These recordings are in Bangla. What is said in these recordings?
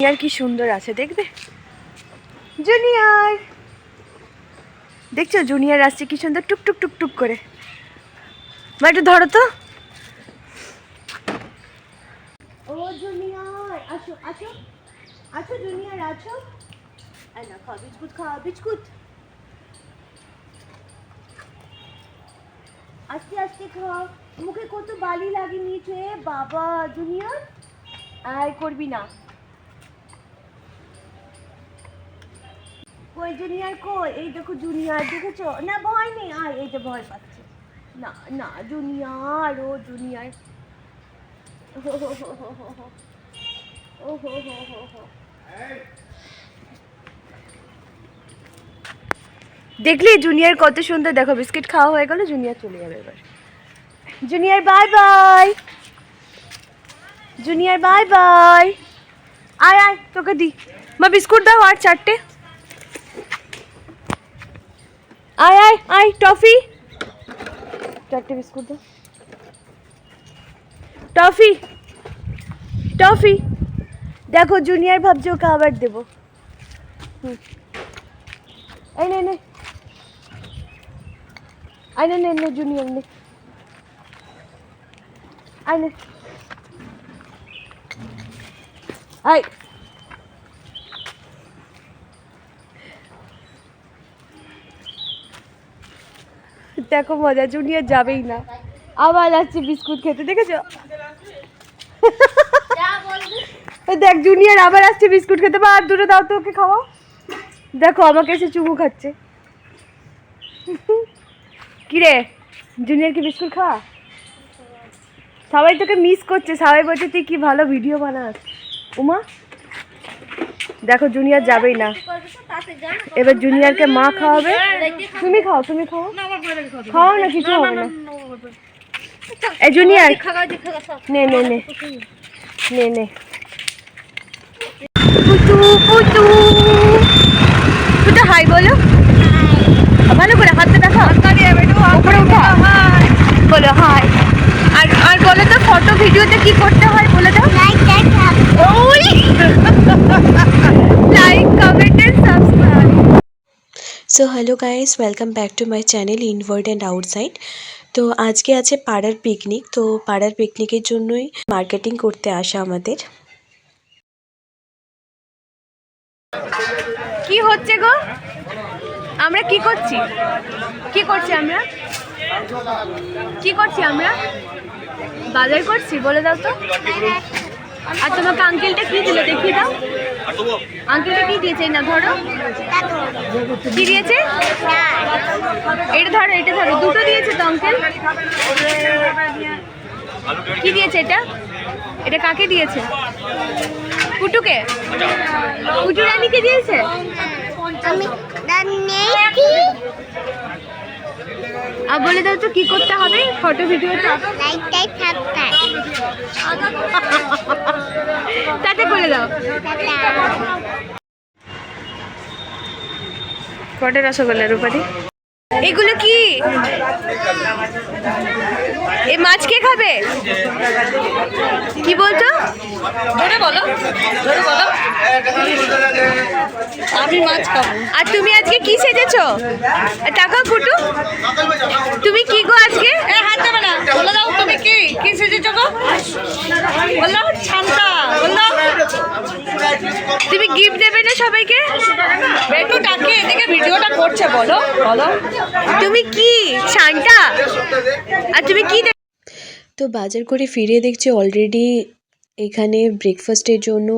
জুনিয়র কি সুন্দর আছে, দেখবে? জুনিয়র! দেখছ, জুনিয়র আসছে কি সুন্দর, টুক টুক টুক টুক করে। মা, একটু ধরো তো। ও জুনিয়র না বিস্কুট খাও, বিস্কুট। আস্তে আস্তে খাও। মুখে কত বালি লাগিয়ে নিয়েছে বাবা, জুনিয়র। আয় করবি না। কই জুনিয়র কই? এই দেখো জুনিয়র, দেখেছ? না, ভয় নেই। আয় যে ভয় পাচ্ছে। না না, জুনিয়র, ও জুনিয়র। ও হো হো হো দেখলি, জুনিয়র কত সুন্দর। দেখো, বিস্কিট খাওয়া হয়ে গেল, জুনিয়র চলে যাবে এবার। Junior bye bye junior bye bye আয় আয়, তোকে দি। মা, বিস্কুট দাও আর চারটে। আয় আয় আয় টফি। চারটে বিস্কুট দাও। Toffee toffee. দেখো জুনিয়র ভাবছে ওকে আবার দেবো। হুম। এই নে নে। আয় নে নে নে জুনিয়র নে। আয় নে। আয়। দেখো মজা, জুনিয়র যাবেই না। আবার আসছে বিস্কুট খেতে, দেখেছ? দেখ, জুনিয়র আবার আসছে বিস্কুট খেতে। বা, আর দুটো দাও তো, ওকে খাওয়াও। দেখো, আমাকে এসে চুমু খাচ্ছে। কিরে, জুনিয়র কি বিস্কুট খাওয়া? সবাই তোকে মিস করছে। সবাই বলছে, তুই কি ভালো ভিডিও বানাস? উমা দেখো জুনিয়র যাবেই না। এবার জুনিয়রকে মা খাওয়াবে। তুমি খাও তুমি খাও। খাও না, কিছু হবে না। এই জুনিয়র, নে নে নে। নে নে। পুটু পুটু পুটু হাই বলো। ভালো করে হাতটা দেখো। উপরে উঠা। বলো হাই আর আর বলো তো ফটো ভিডিওতে কি করতে হয় বলে দাও ওই like comment and subscribe so hello guys welcome back to my channel inward and outside তো আজকে আছে পাড়ার পিকনিক তো পাড়ার পিকনিকের জন্যই মার্কেটিং করতে আসা আমাদের। কি হচ্ছে গো? আমরা কি করছি? কি করছি আমরা? কি করছি আমরা? বাজার করছি, বলে দাও তো। আর তোমাকে আঙ্কেলটা কি দিল, দেখিয়ে দাও। আঙ্কেলটা কি দিয়েছে না ধরো? কি দিয়েছে? এটা ধরো এটা ধরো। দুটো দিয়েছে তো আঙ্কেল কি দিয়েছে এটা? এটা কাকে দিয়েছে? কুটুকে? কুটু রানীকে দিয়েছে? আর বলে দাও তো কি করতে হবে? ফটো ভিডিওটা তাতে করে দাও। কটে রসগোল্লা রূপারি এগুলো কি? এ মাছ কে খাবে? কি বলছো? ধরে বলো ধরে বলো। আমি মাছ খাব। আর তুমি আজকে কি সেজেছো? টাকা ফুটু। তুমি কি গো আজকে? এ হাত দেবে না বলে দাও তুমি কি কি সেজেছো গো? বলল তুমি গিফট দেবে না সবাইকে? এদিকে ভিডিওটা করছে বলো। বলো। তুমি কি? শান্তা? আর তুমি কি তো বাজার করে ফিরে দেখছি অলরেডি এখানে ব্রেকফাস্টের জন্য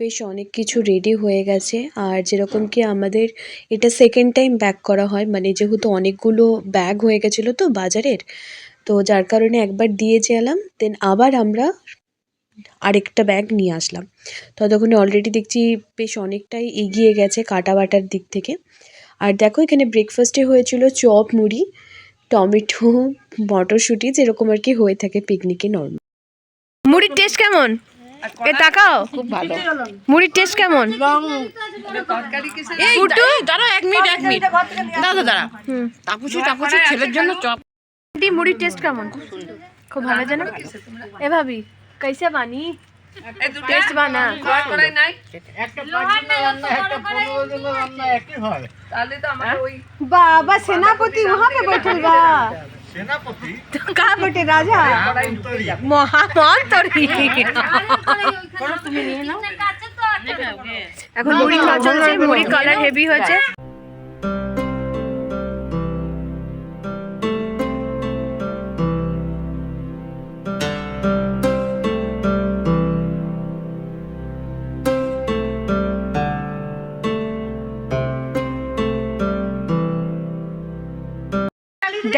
বেশ অনেক কিছু রেডি হয়ে গেছে। আর যেরকম কি আমাদের এটা সেকেন্ড টাইম ব্যাক করা হয় মানে যেহেতু অনেকগুলো ব্যাগ হয়ে গেছিল তো বাজারের তো যার কারণে একবার দিয়ে এলাম দেন আবার আমরা আরেকটা ব্যাগ নিয়ে আসলাম। ততক্ষণে অলরেডি দেখছি বেশ অনেকটাই এগিয়ে গেছে কাটা বাটার দিক থেকে। আর দেখো এখানে ব্রেকফাস্টে হয়েছিল চপ মুড়ি টমেটো মটরশুঁটি যেরকম আর কি হয়ে থাকে পিকনিকে নর্মাল মুড়ির টেস্ট কেমন? এ তাকাও। খুব ভালো। মুড়ির টেস্ট কেমন? এই ফুটু? দাঁড়া এক মিনিট এক মিনিট। দাঁড়া হুম। তাপুসি তাপুসি ছেলের জন্য চপ। মুড়ির টেস্ট কেমন? খুব ভালো জানো? এ ভাবি कैसे বানি এই দুটো টেস্ট বানা লোহার কড়াই নাই একটা পাঁচ জনের রান্না একটা পনেরো জনের রান্না একই হয় তাহলে তো আমাকে ওই बाबा सेनापति वहाँ पे बैठल बा সেনাপতি तो कहाँ बैठे राजा অন্তরী মহামন্তরী এখন মুড়ি খাওয়া চলছে মুড়ি কালার হেভি হয়েছে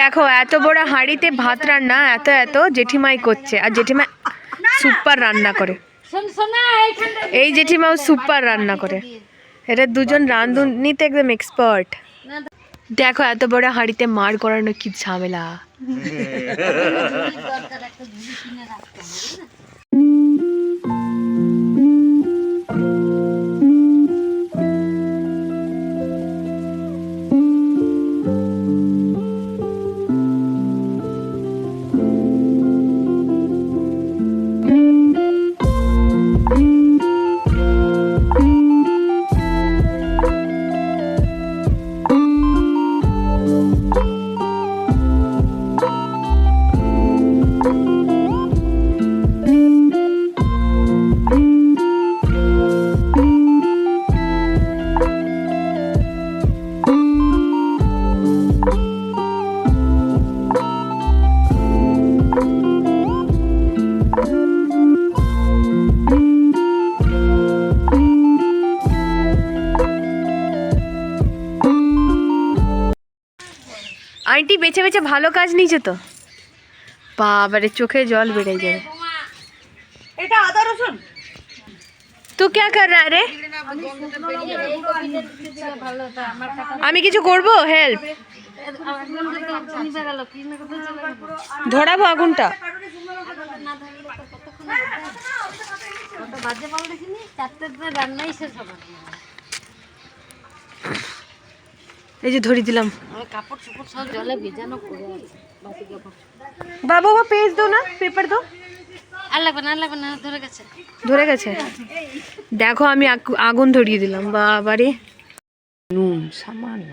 দেখো এত বড় হাঁড়িতে ভাত রান্না এত এত জেঠিমাই করছে। আর জেঠিমা সুপার রান্না করে। এই জেঠিমাও সুপার রান্না করে। এটা দুজন রাঁধুনিতে একদম এক্সপার্ট দেখো এত বড় হাঁড়িতে মার করানো কি ঝামেলা। আন্টি বেছে বেছে ভালো কাজ নিয়েছে তো। বাবারে চোখে জল বেড়ে যাবে এটা আদা রসুন? তু ক্যা কর রা রে? আমি কিছু করব? হেল্প ধরাবো আগুনটা। বাজে পাল দেখিনি? চারটে রান্নাই শেষ হবে এই যে ধরি দিলাম। কাপড় চোপড় সব জলে ভেজানো করে আছে কাপড় বাবা বা পেজ দো না পেপার দো আর লাগবে না লাগবে না ধরে গেছে। ধরে গেছে? দেখো আমি আগ- আগুন ধরিয়ে দিলাম বাবারে। নুন সামান্য।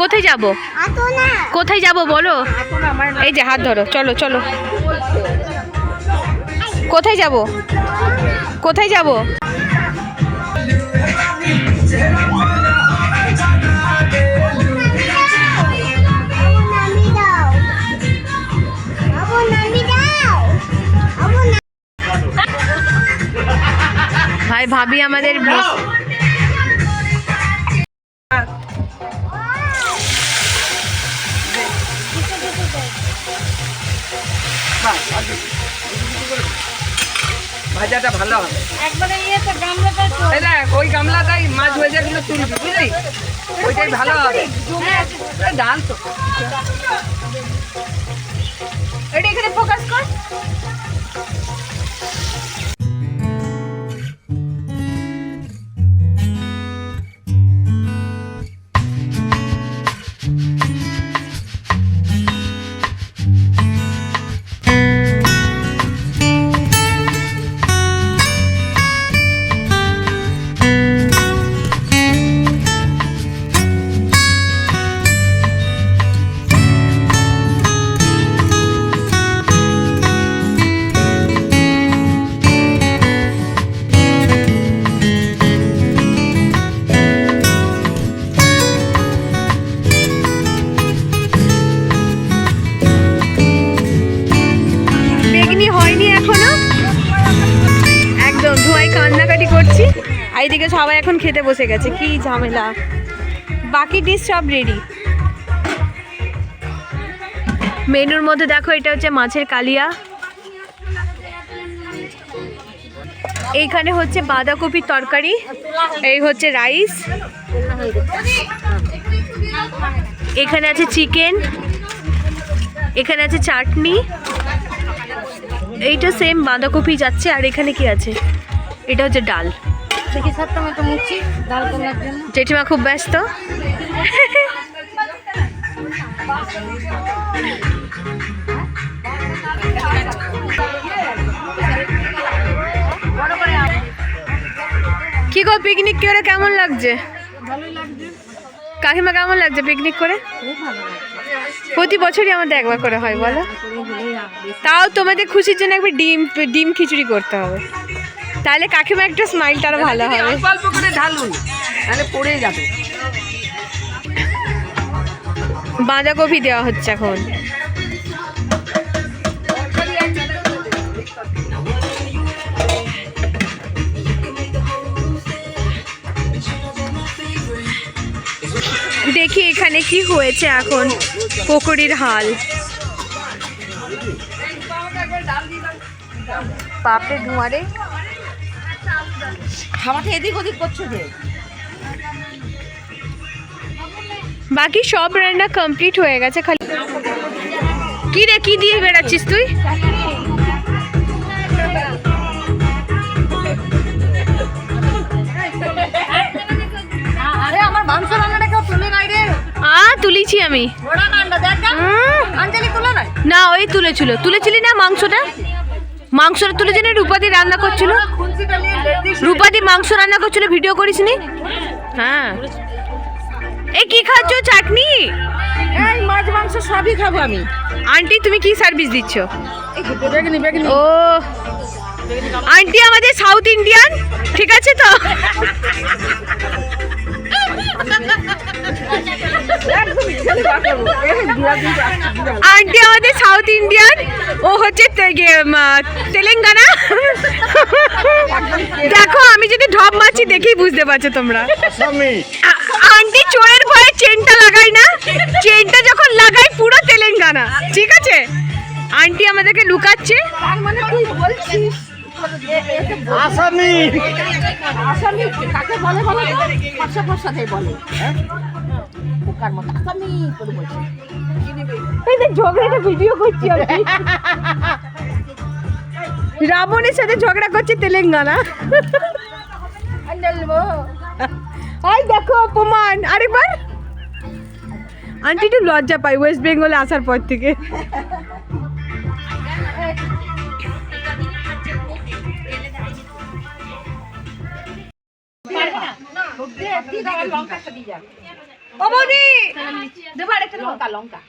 কোথায় যাব? কোথায় যাব বলো? এই যে হাত ধরো, চলো চলো। কোথায় যাব? কোথায় যাব? ভাই, ভাবি আমাদের ভাজাটা ভালো হবে। একবারে গামলাটা দেখ ওই গামলাটাই মাছ ভেজে গুলো তুলবি বুঝলি? ওইটাই ভালো হবে। ডাল তো। এটা এখানে ফোকাস কর। এইদিকে সবাই এখন খেতে বসে গেছে, কি ঝামেলা। বাকি ডিশ সব রেডি মেনুর মধ্যে দেখো, এটা হচ্ছে মাছের কালিয়া। এইখানে হচ্ছে বাঁধাকপির তরকারি, এই হচ্ছে রাইস এখানে আছে চিকেন এখানে আছে চাটনি। এইটা সেম বাঁধাকপি যাচ্ছে, আর এখানে কি আছে? এটা হচ্ছে ডাল। দেখি সাতটা মতো মুছি ডাল তোলার জন্য। জেঠিমা খুব ব্যস্ত। কি গো পিকনিক করে কেমন লাগছে? কাকিমা কেমন লাগছে পিকনিক করে? প্রতি বছরই আমাদের একবার করে হয় বলো। তাও তোমাদের খুশির জন্য একবার ডিম ডিম খিচুড়ি করতে হবে। তাহলে কাকিমা একটা স্মাইলটা আরও ভালো হবে। অল্প করে ঢালুন তাহলে পড়ে যাবে। বাঁধাকপি দেওয়া হচ্ছে এখন। দেখি এখানে কি হয়েছে এখন পকোড়ির হাল। বাপরে ধোঁয়ারে খাওয়াটা এদিক ওদিক করছ যে? বাকি সব রান্না কমপ্লিট হয়ে গেছে খালি। কি রে কি দিয়ে বেড়াচ্ছিস তুই? তুলে আ তুলিছি আমি। তুলে না ওই তুলেছিল। তুলেছিলি না মাংসটা? মাংসটা তুলেছি না রূপাদি রান্না করছিল? রূপাদি মাংস রান্না করছিল ভিডিও করিস নি হ্যাঁ। এ কি খাচ্ছ? চাটনি? এই মাছ মাংস সবই খাব আমি। আন্টি তুমি কি সার্ভিস দিচ্ছ? ও আন্টি আমাদের সাউথ ইন্ডিয়ান ঠিক আছে তো? আন্টি আমাদের সাউথ ইন্ডিয়ান ও হচ্ছে মা- তেলেঙ্গানা। দেখো আমি যদি ঢপ মারছি দেখেই বুঝতে পারছ তোমরা। আন্টি চোরের ভয়ে চেনটা লাগাই না? চেনটা যখন লাগাই পুরো তেলেঙ্গানা। ঠিক আছে? আন্টি আমাদেরকে লুকাচ্ছে। মানে তুই বলছিস আসামি আসামি কাকে বলে বলে ফর্সা ফর্সাতে বলে। হ্যাঁ মতো আসামি করে বলছে এই যে ঝগড়াটা ভিডিও করছি আমি রাবণের সাথে ঝগড়া করছে তেলেঙ্গানা আই দেখো অপমান আরেকবার আন্টি একটু লজ্জা পাই ওয়েস্ট বেঙ্গলে আসার পর থেকে ও বৌদি দেবো আরেকটা লঙ্কা লঙ্কা।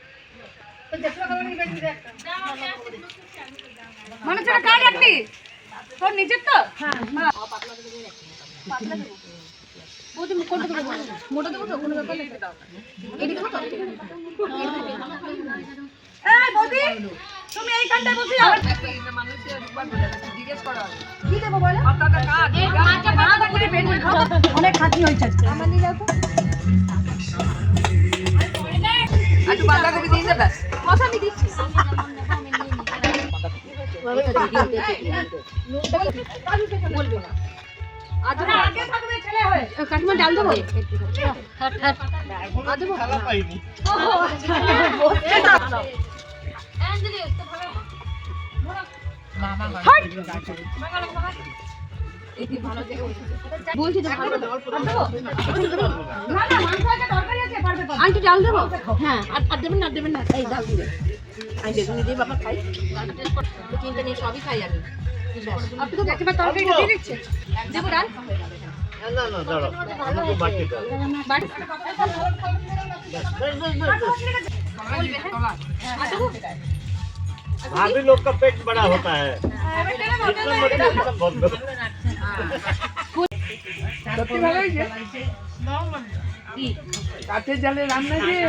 মানে সেটা কার রাখবি? তোর নিজের তো? এই বৌদি তুমি এইখানটায় বসে যাও কি দেবো বলো? অনেক খাটনি হয়েছে। একটু বাঁধাকপি দিয়ে দেবে? কষা আমি দিচ্ছি। বলবে বলছি তো ভালো আন্টি ডাল দেবো হ্যাঁ আর আর দেবেন না আর দেবেন না এই ডাল দিবে আমি বেগুনি দিয়ে বাবা খাই তো তিনটে নিয়ে সবই খাই আমি আপনি তো একেবারে তরকারি দিয়ে দিচ্ছে দেবো ডাল না না দাঁড়াও আমাকে বাকি দাও বাড়ি भाभी लोग का पेट बड़ा होता है সত্যি ভালো হয়েছে? কাঠের জালে রান্না ভালো